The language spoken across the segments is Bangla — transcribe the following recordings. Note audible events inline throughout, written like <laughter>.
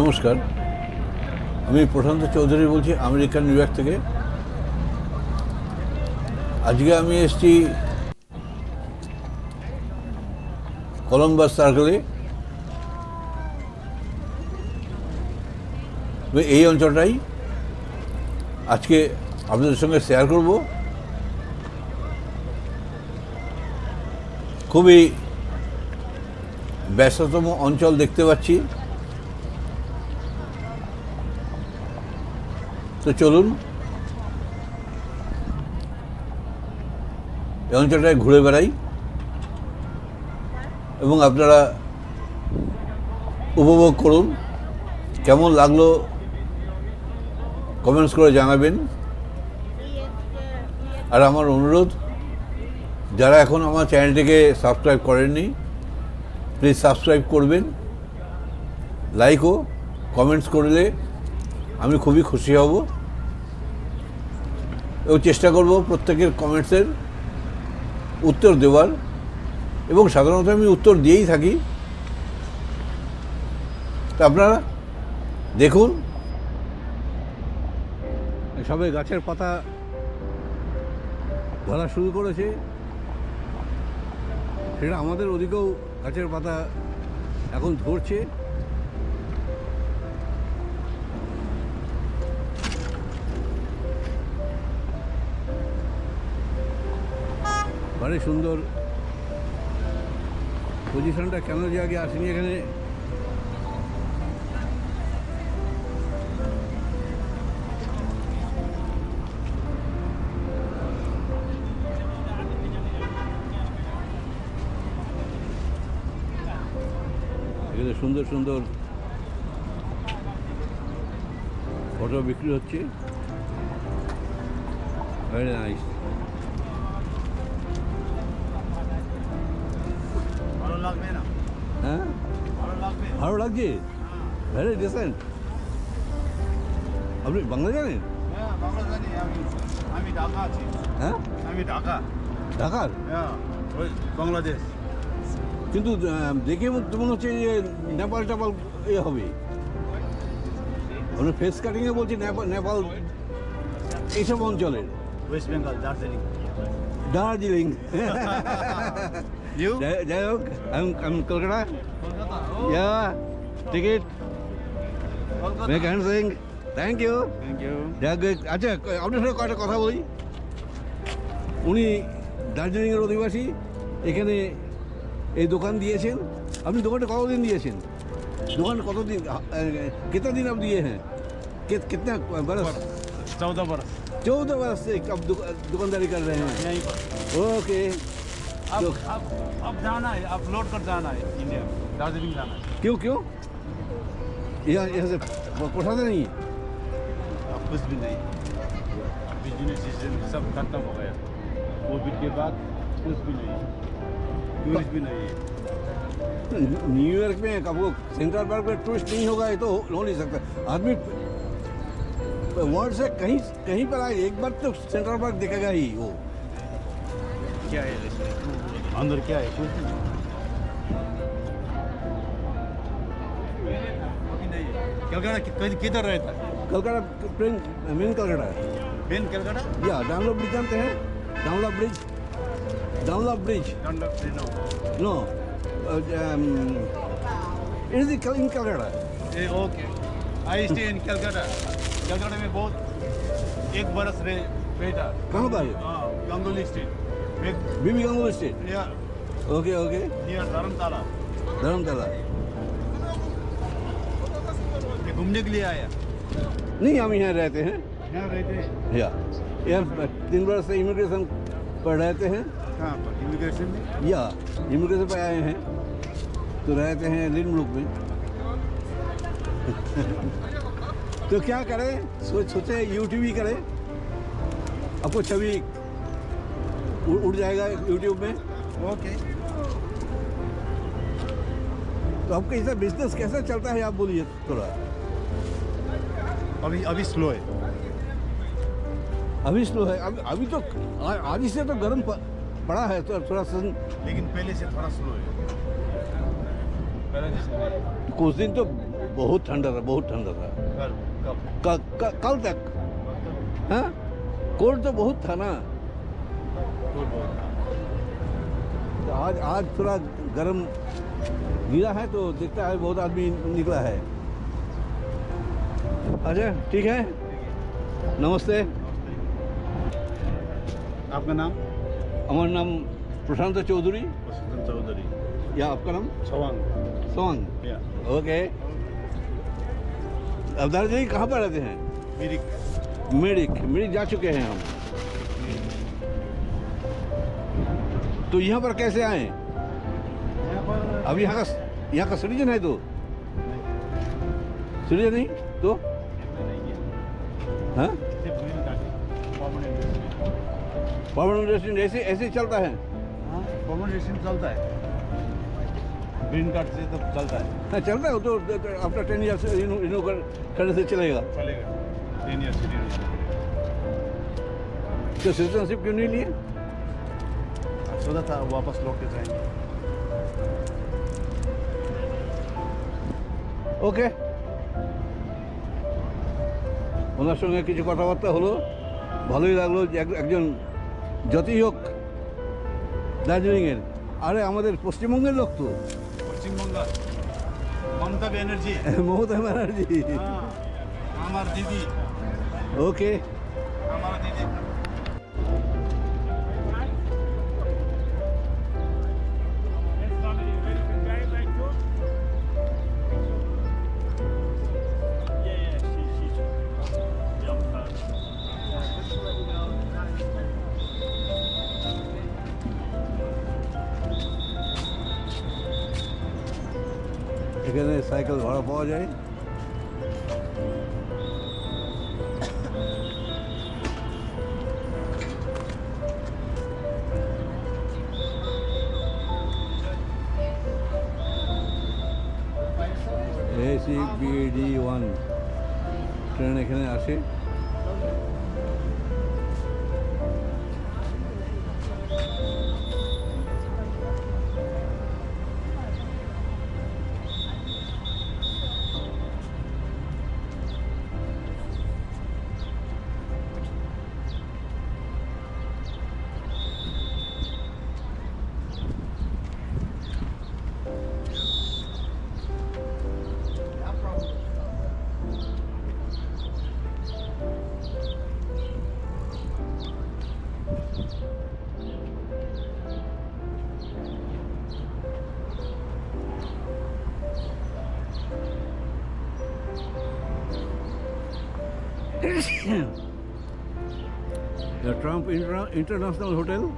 নমস্কার। আমি প্রশান্ত চৌধুরী বলছি আমেরিকান নিউ ইয়র্ক থেকে। আজকে আমি এসেছি কলম্বাস সার্কেলে। এই অঞ্চলটাই। আজকে আপনাদের সঙ্গে শেয়ার করব। খুবই ব্যস্ততম অঞ্চল দেখতে পাচ্ছি। তো চলুন। এই অঞ্চলটায় ঘুরে বেড়াই। এবং আপনারা উপভোগ করুন। কেমন লাগল কমেন্টস করে জানাবেন। আর আমার অনুরোধ যারা এখন আমার চ্যানেলটিকে সাবস্ক্রাইব করেননি প্লিজ সাবস্ক্রাইব করবেন লাইক ও কমেন্টস করলে আমি খুবই খুশি হব। এবং চেষ্টা করব প্রত্যেকের কমেন্টসের উত্তর দেওয়ার। এবং সাধারণত আমি উত্তর দিয়েই থাকি। তা আপনারা দেখুন। সবে গাছের পাতা ধরা শুরু করেছে। সেটা আমাদের ওদিকেও গাছের পাতা এখন ধরছে। ভারী সুন্দর পজিশনটা কেন যে আগে আসেনি এখানে? এখানে সুন্দর সুন্দর ফটো বিক্রি হচ্ছে। ভেরি নাইস হ্যাঁ? ভালো লাগছে? ভেরি ডিসেন্ট আপনি বাংলা জানেন? হ্যাঁ আমি আমি ঢাকা আছি। হ্যাঁ? আমি ঢাকা। ঢাকার? হ্যাঁ বাংলাদেশ। কিন্তু দেখে মনে- মনে হচ্ছে যে নেপাল টেপাল এ হবে। আপনি ফেস কাটিংয়ে বলছি নেপাল নেপাল এইসব অঞ্চলের। ওয়েস্ট বেঙ্গল দার্জিলিং দার্জিলিং যাই হোক আমি কলকাতা। ইয়া টিকিট সিং থ্যাংক ইউ থ্যাংক ইউ আচ্ছা আপনার সাথে কয়েকটা কথা বলি। উনি দার্জিলিংয়ের অধিবাসী। এখানে এই দোকান দিয়েছেন আপনি দোকানটা কতদিন দিয়েছেন দোকান কতদিন कितना दिन आप दिए हैं कित, कितना बरस चौदह बरस चौदह बरस से अब दुक, दुकानदारी कर रहे हैं यहीं पर ओके अब तो अब अब जाना है अब लौट कर जाना है इंडिया में दार्जिलिंग जाना है क्यों क्यों यहाँ यहाँ से पोसाते नहीं है अब कुछ भी नहीं बिजनेस सीजन सब खत्म हो गया कोविड के बाद कुछ भी नहीं टूरिस्ट भी नहीं है। न्यूयॉर्क में आपको सेंट्रल पार्क में टूरिस्ट नहीं होगा ये तो हो नहीं सकता। आदमी वर्ल्ड से कहीं कहीं पर आए एक बार तो सेंट्रल पार्क दिखेगा ही वो। क्या है अंदर क्या है? कुछ कलकत्ता किधर रहता है? कलकत्ता मेन कलकत्ता है। बेन कलकत्ता? या डाउनलोड ब्रिज जानते हैं। Dunlop Bridge. Dunlop Bridge Dunlop, Bridge, no. No um, it is in Calcutta. Ah, okay. I stay in Calcutta. Calcutta में बहुत एक बरस रहे बेटा। कहाँ पर? हाँ गंगोली स्टेट बीबी Gangoli state near okay okay. Near Dharamshala. Dharamshala. ये घूमने के लिए आया। नहीं हम यहाँ रहते हैं। यहाँ रहते हैं। या। यहाँ तीन वर्ष से इमिग्रेशन पर रहते हैं। कहाँ पर? इमिग्रेशन में? या इमिग्रेशन पर आए हैं। तो रहते हैं लिन ग्रुप में। <laughs> तो क्या करें? सोच सोचे यूट्यूब ही करें। आपको छवि उड़ जाएगा यूट्यूब में। ओके तो आपका ऐसा बिज़नेस कैसे चलता है? आप बोलिए थोड़ा। अभी अभी स्लो है। अभी स्लो है। अभी अभी तो आज से तो गर्म बड़ा है तो थोड़ा सा लेकिन पहले से थोड़ा स्लो है। कुछ दिन तो बहुत ठंडा था बहुत ठंडा था कल कल तक। हाँ? कोल्ड तो बहुत था ना। तो आज आज थोड़ा गर्म गिरा है तो देखता है बहुत आदमी निकला है। अच्छा ठीक है। नमस्ते। आपका नाम? हमारा नाम प्रशांत चौधरी। चौधरी। या आपका नाम? छवांग सोंग या। ओके। अब दार्जिलिंग कहाँ पर रहते हैं? मिरिक। मिरिक। मिरिक जा चुके हैं हम। तो यहाँ पर कैसे आए? अब यहाँ का यहाँ का सिटीजन है तो? सिटीजन नहीं? परमानेंट रेसिडेंट ऐसे ऐसे ही चलता है कॉमोडेशन चलता है ग्रीन कार्ड से तो चलता है हाँ चलता है वो तो आफ्टर टेन ईयर्स रिन्यू कर करने से चलेगा चलेगा टेन ईयर सिटीजन तो सिटीजनशिप क्यों नहीं लिए सोचा था वापस लौट के जाएंगे ওকে ওনার সঙ্গে কিছু কথাবার্তা হলো ভালোই লাগলো যে এক- একজন যতই হোক দার্জিলিংয়ের। আরে আমাদের পশ্চিমবঙ্গের লোক তো। পশ্চিমবঙ্গ মমতা ব্যানার্জি। <laughs> মমতা ব্যানার্জি। হ্যাঁ আমার দিদি। ওকে। আমার সাইকেল ভাড়া পাওয়া যায়। এসি বিডি ওয়ান ট্রেন এখানে আসে। the Trump Inter International Hotel.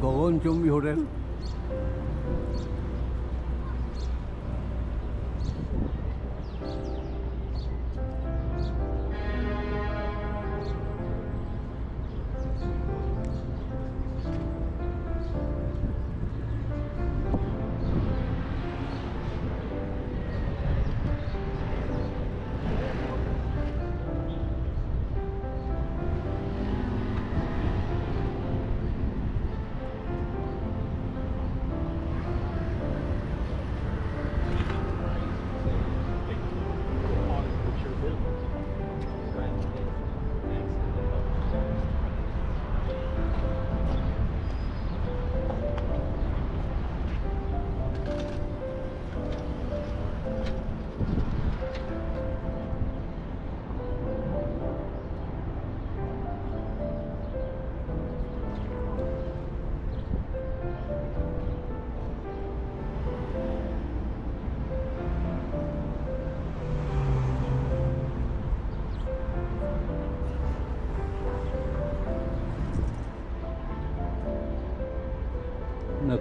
Gogon Chumbi Hotel.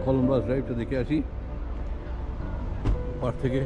Columbus ড্রাইভটা দেখে আসি পার থেকে।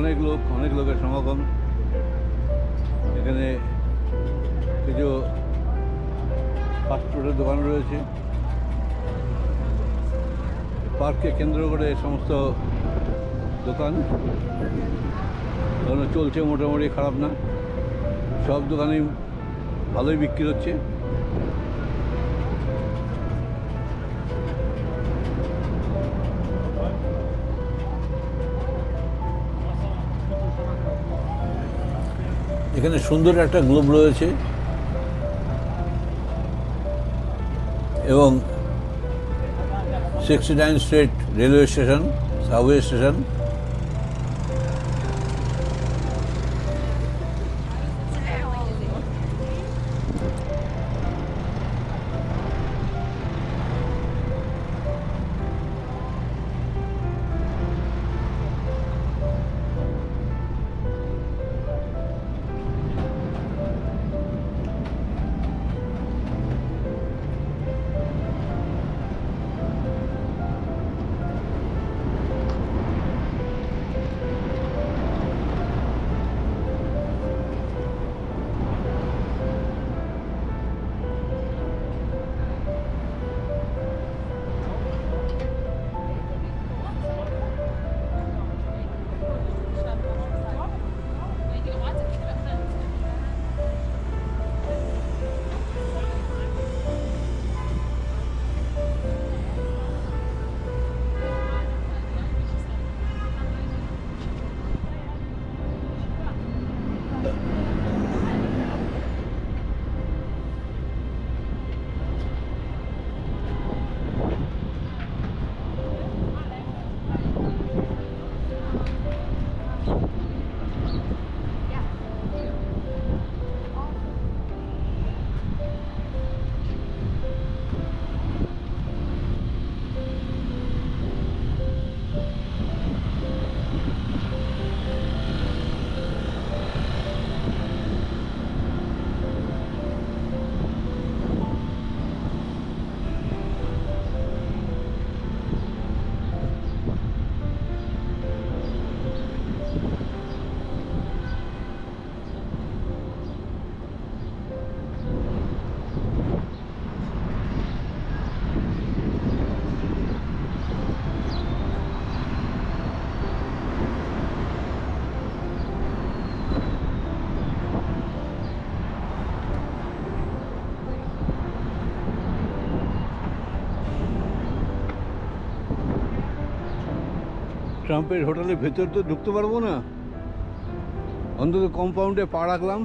অনেক লোক, অনেক লোকের সমাগম। এখানে কিছু ফাস্টফুডের দোকান রয়েছে। পার্ককে কেন্দ্র করে সমস্ত দোকান। চলছে মোটামুটি, খারাপ না। সব দোকানেই ভালোই বিক্রি হচ্ছে। এখানে সুন্দর একটা গ্লোব রয়েছে। এবং sixty nine street railway station subway station ট্রাম্পের হোটেলের ভেতর তো ঢুকতে পারব না। অন্তত কম্পাউন্ডে পা রাখলাম।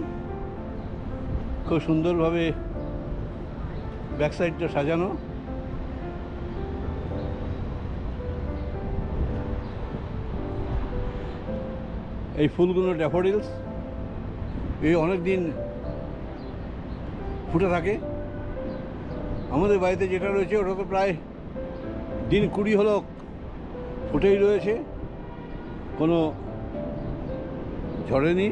খুব সুন্দরভাবে ব্যাক সাইডটা সাজানো। এই ফুলগুলো ড্যাফোডিলস। এই অনেক দিন ফুটে থাকে। আমাদের বাড়িতে যেটা রয়েছে ওটা তো প্রায় দিন কুড়ি হলো ফুটেই রয়েছে। কোনো ঝরেনি?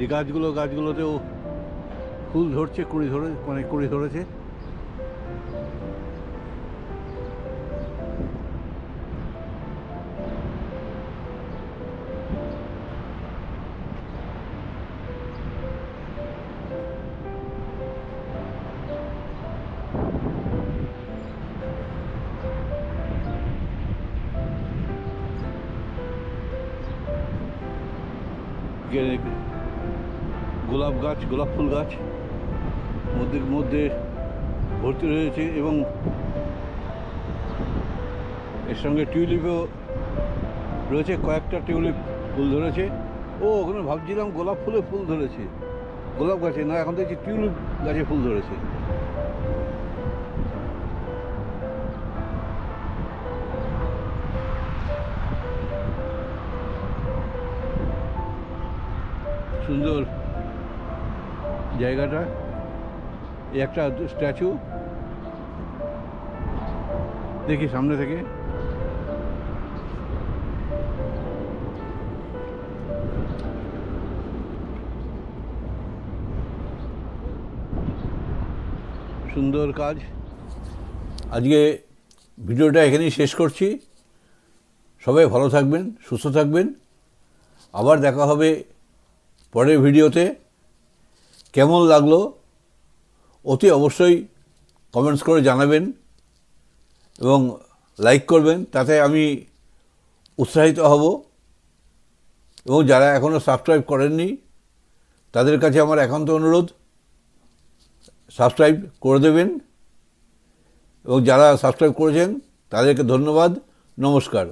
এই গাছগুলো গাছগুলোতেও ফুল ধরছে কুড়ি ধরে মানে কুড়ি ধরেছে। গোলাপ গাছ, গোলাপ ফুল গাছ মধ্যে মধ্যে ভর্তি রয়েছে এবং এর সঙ্গে টিউলিপও রয়েছে, কয়েকটা টিউলিপ ফুল ধরেছে। ও, ওখানে ভাবছিলাম গোলাপ ফুলে ফুল ধরেছে। গোলাপ গাছে না, এখন দেখছি টিউলিপ গাছে ফুল ধরেছে। সুন্দর জায়গাটা। একটা স্ট্যাচু। দেখি সামনে থেকে। সুন্দর কাজ। আজকে ভিডিওটা এখানেই শেষ করছি। সবাই ভালো থাকবেন, সুস্থ থাকবেন। আবার দেখা হবে পরের ভিডিওতে কেমন লাগল অতি অবশ্যই কমেন্টস করে জানাবেন এবং লাইক করবেন, তাতে আমি উৎসাহিত হব। এবং যারা এখনও সাবস্ক্রাইব করেননি, তাদের কাছে আমার একান্ত অনুরোধ সাবস্ক্রাইব করে দেবেন। এবং যারা সাবস্ক্রাইব করেছেন, তাদেরকে ধন্যবাদ। নমস্কার।